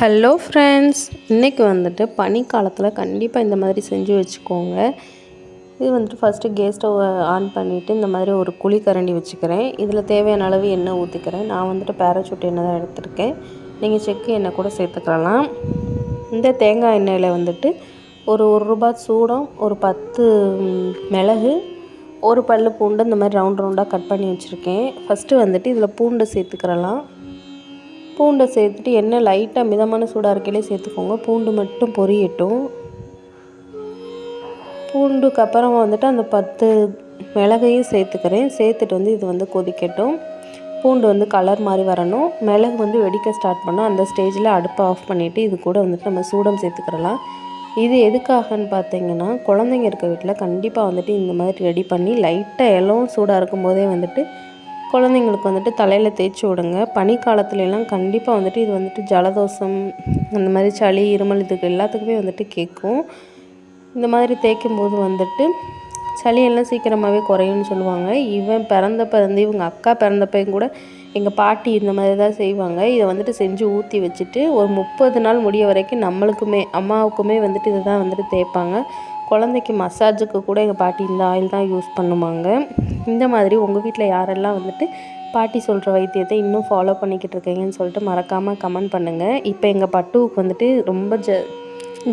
Hello friends இன்றைக்கி வந்துட்டு பனிக்காலத்தில் கண்டிப்பாக இந்த மாதிரி செஞ்சு வச்சுக்கோங்க. இது வந்துட்டு ஃபஸ்ட்டு கேஸ் ஸ்டவ் ஆன் பண்ணிவிட்டு இந்த மாதிரி ஒரு குழி கரண்டி வச்சுக்கிறேன். இதில் தேவையான அளவு எண்ணெய் ஊற்றிக்கிறேன் நான் வந்துட்டு பேராசூட் எண்ணெய் தான் எடுத்திருக்கேன். நீங்கள் செக்கு எண்ணெய் கூட சேர்த்துக்கலாம். இந்த தேங்காய் எண்ணெயில் வந்துட்டு ஒரு ஒரு ரூபாய் சூடம் ஒரு பத்து மிளகு ஒரு பல்லு பூண்டு இந்த மாதிரி ரவுண்ட் ரவுண்டாக கட் பண்ணி வச்சுருக்கேன். ஃபஸ்ட்டு வந்துட்டு இதில் பூண்டு சேர்த்துக்கிறலாம். பூண்டை சேர்த்துட்டு எண்ணெய் லைட்டாக மிதமான சூடாக இருக்கையிலே சேர்த்துக்கோங்க. பூண்டு மட்டும் பொரியட்டும். பூண்டுக்கு அப்புறம் வந்துட்டு அந்த பத்து மிளகையும் சேர்த்துக்கிறேன். சேர்த்துட்டு வந்து இது வந்து கொதிக்கட்டும். பூண்டு வந்து கலர் மாதிரி வரணும். மிளகு வந்து வெடிக்க ஸ்டார்ட் பண்ணோம் அந்த ஸ்டேஜில் அடுப்பை ஆஃப் பண்ணிவிட்டு இது கூட வந்துட்டு நம்ம சூடம் சேர்த்துக்கிறலாம் இது எதுக்காகன்னு பார்த்தீங்கன்னா குழந்தைங்க இருக்க வீட்டில் கண்டிப்பாக வந்துட்டு இந்த மாதிரி ரெடி பண்ணி லைட்டாக எல்லாம் சூடாக இருக்கும் போதே வந்துட்டு குழந்தைங்களுக்கு வந்துட்டு தலையில் தேய்ச்சி விடுங்க. பனிக்காலத்துலலாம் கண்டிப்பாக வந்துட்டு இது வந்துட்டு ஜலதோஷம் அந்த மாதிரி சளி இருமல் இதுக்கு எல்லாத்துக்குமே வந்துட்டு கேட்கும். இந்த மாதிரி தேய்க்கும் போது வந்துட்டு சளியெல்லாம் சீக்கிரமாகவே குறையும்னு சொல்லுவாங்க. இவன் பிறந்தப்ப இருந்து இவங்க அக்கா பிறந்தப்பையும் கூட எங்கள் பாட்டி இந்த மாதிரி தான் செய்வாங்க. இதை வந்துட்டு செஞ்சு ஊற்றி வச்சுட்டு ஒரு முப்பது நாள் முடிய வரைக்கும் நம்மளுக்குமே அம்மாவுக்குமே வந்துட்டு இதை தான் வந்துட்டு தேய்ப்பாங்க. குழந்தைக்கு மசாஜுக்கு கூட எங்கள் பாட்டி இந்த ஆயில் தான் யூஸ் பண்ணுவாங்க. இந்த மாதிரி உங்கள் வீட்டில் யாரெல்லாம் வந்துட்டு பாட்டி சொல்கிற வைத்தியத்தை இன்னும் ஃபாலோ பண்ணிக்கிட்டு இருக்கீங்கன்னு சொல்லிட்டு மறக்காமல் கமெண்ட் பண்ணுங்கள் இப்போ எங்கள் பட்டுவுக்கு வந்துட்டு ரொம்ப ஜ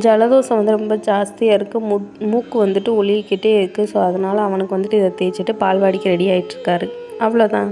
ஜலதோஷம் வந்து ரொம்ப ஜாஸ்தியாக இருக்குது. மு மூக்கு வந்துட்டு ஒளிக்கிட்டே இருக்குது. ஸோ அதனால் அவனுக்கு வந்துட்டு இதை தேய்ச்சிட்டு பால்வாடிக்கு ரெடி ஆகிட்டுருக்காரு அவ்வளோதான்.